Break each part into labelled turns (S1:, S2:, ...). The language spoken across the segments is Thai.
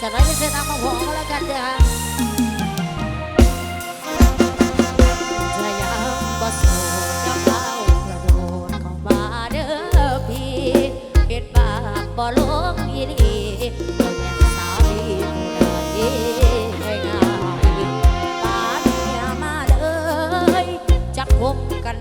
S1: จะได้ไม่เสียน้ำมาหอก็แล้วกันเด้อจะยังบ่โสดจะเข้ากระโดดเข้ามาเด้อพี่เฮ็ดบาปบ่ลงอีหลีบ่แม่นสาวดีผู้ใดง่ายๆปานเมียมาเลยจักพบกัน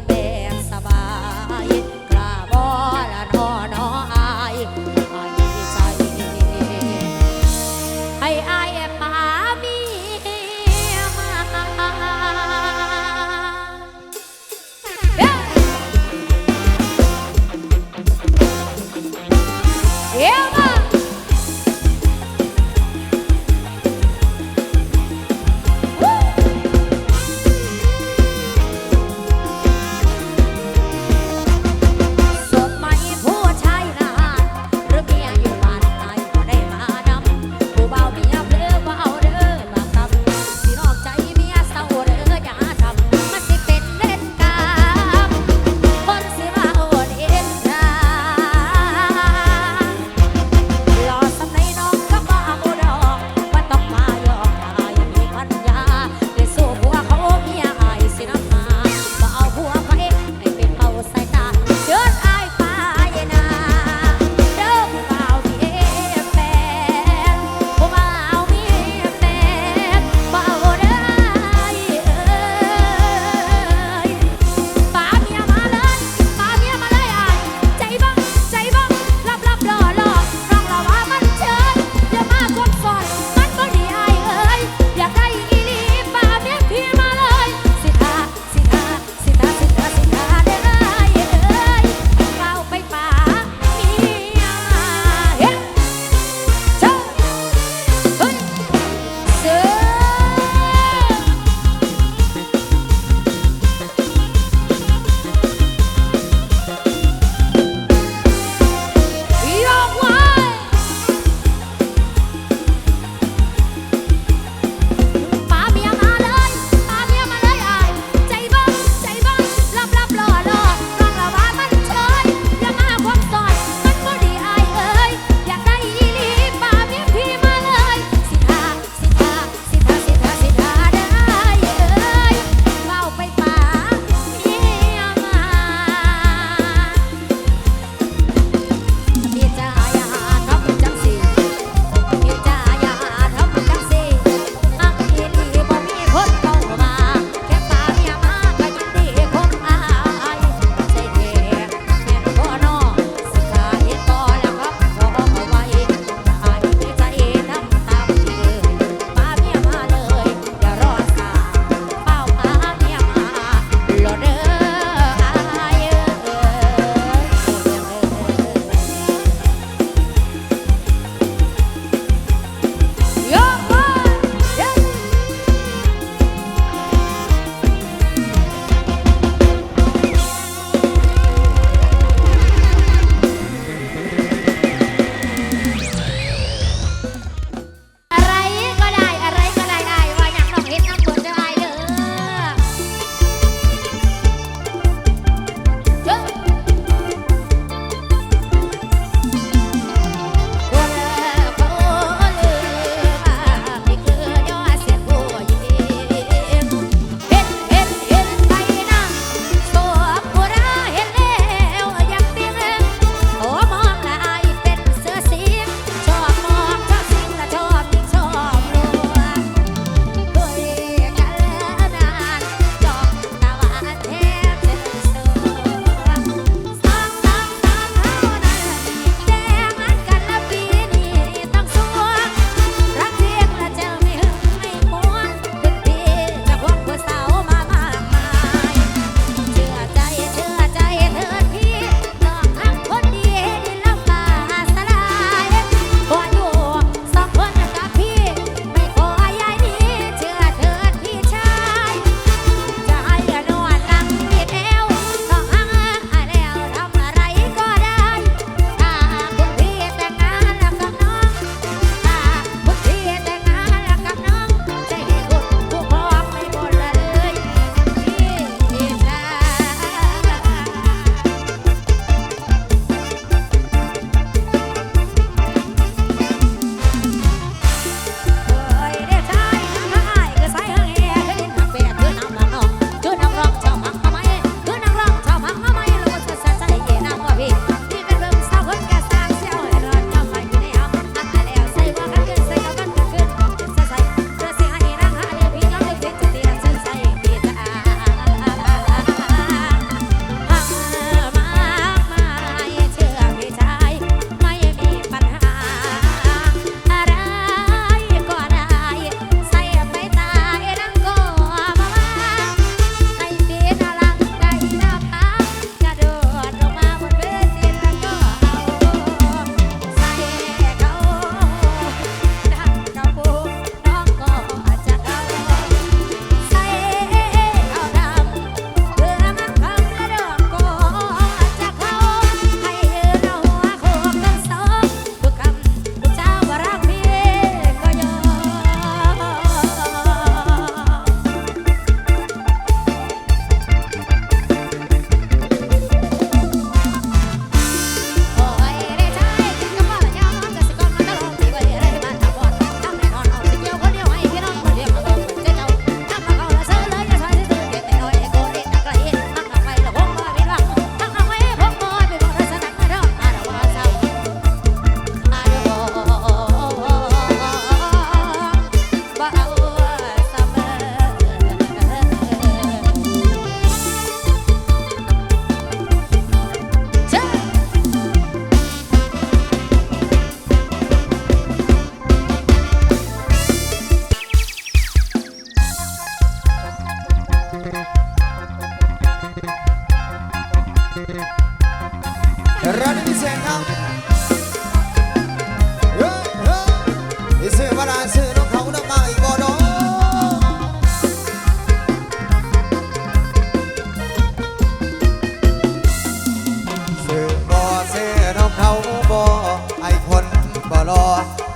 S1: บ่รอ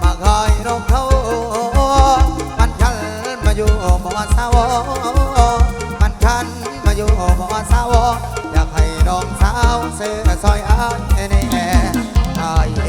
S1: มา
S2: คอยรองเขามันชันมาอยู่บ่เศร้มันชันมาอยู่บ่เศร้อยากให้ร้องสาวเสื้อซอยอ้ายแน่ไอ้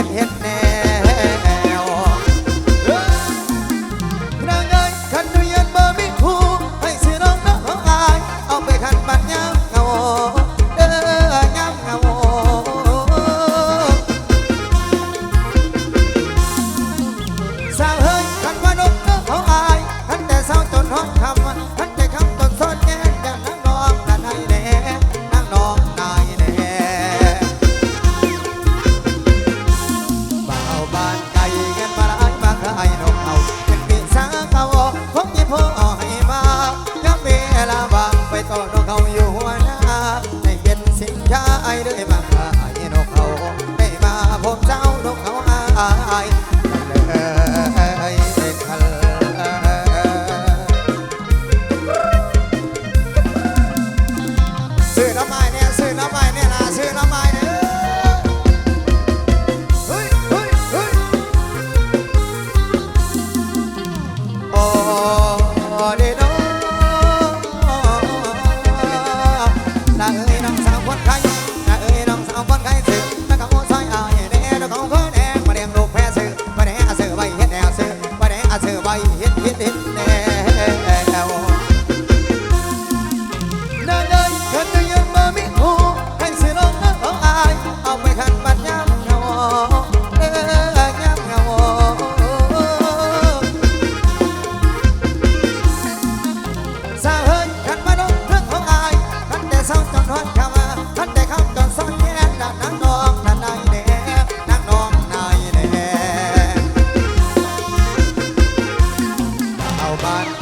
S2: เฮ็ดเฮ็ดแน่ I'm Amen. 吧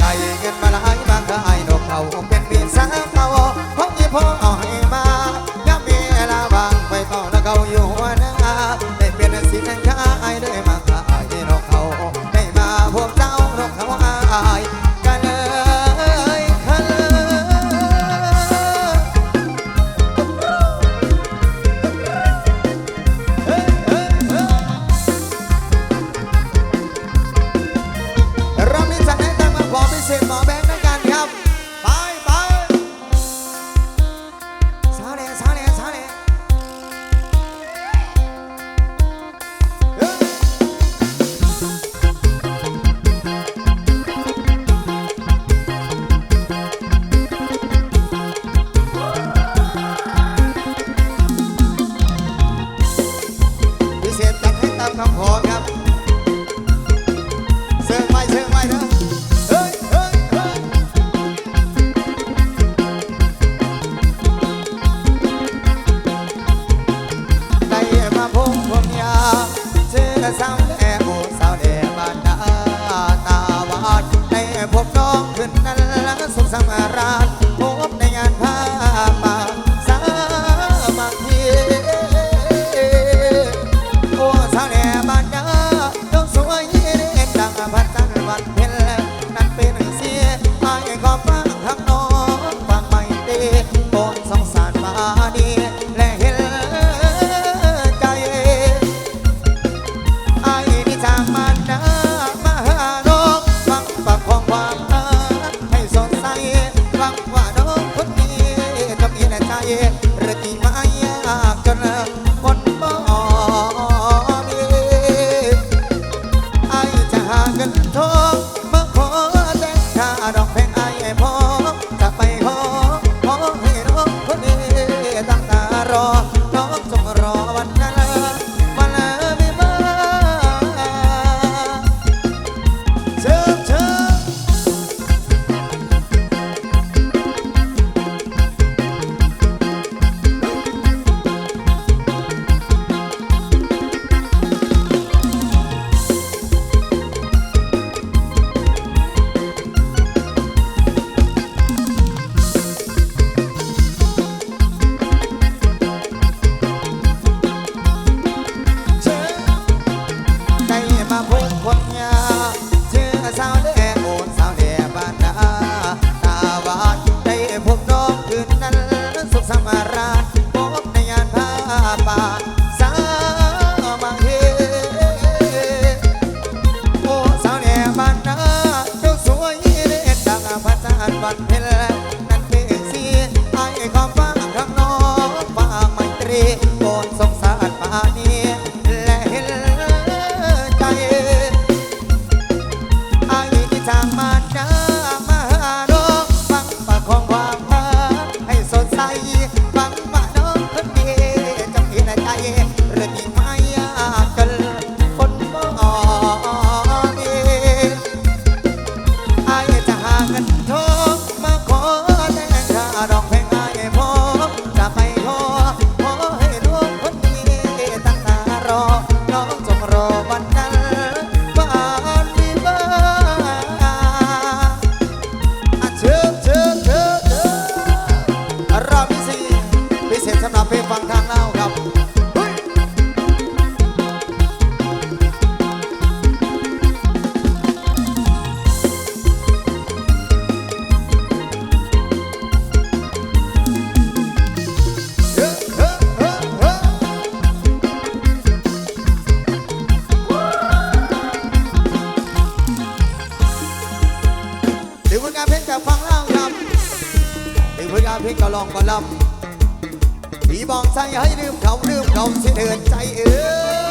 S2: คำขอครับเสิร์ฟไปเสิร์ฟไปเถอะ can เพลงก็ลองก็ลำพี่บองใจให้ลืมเขาลืมเขาเสียเถิดใจเออ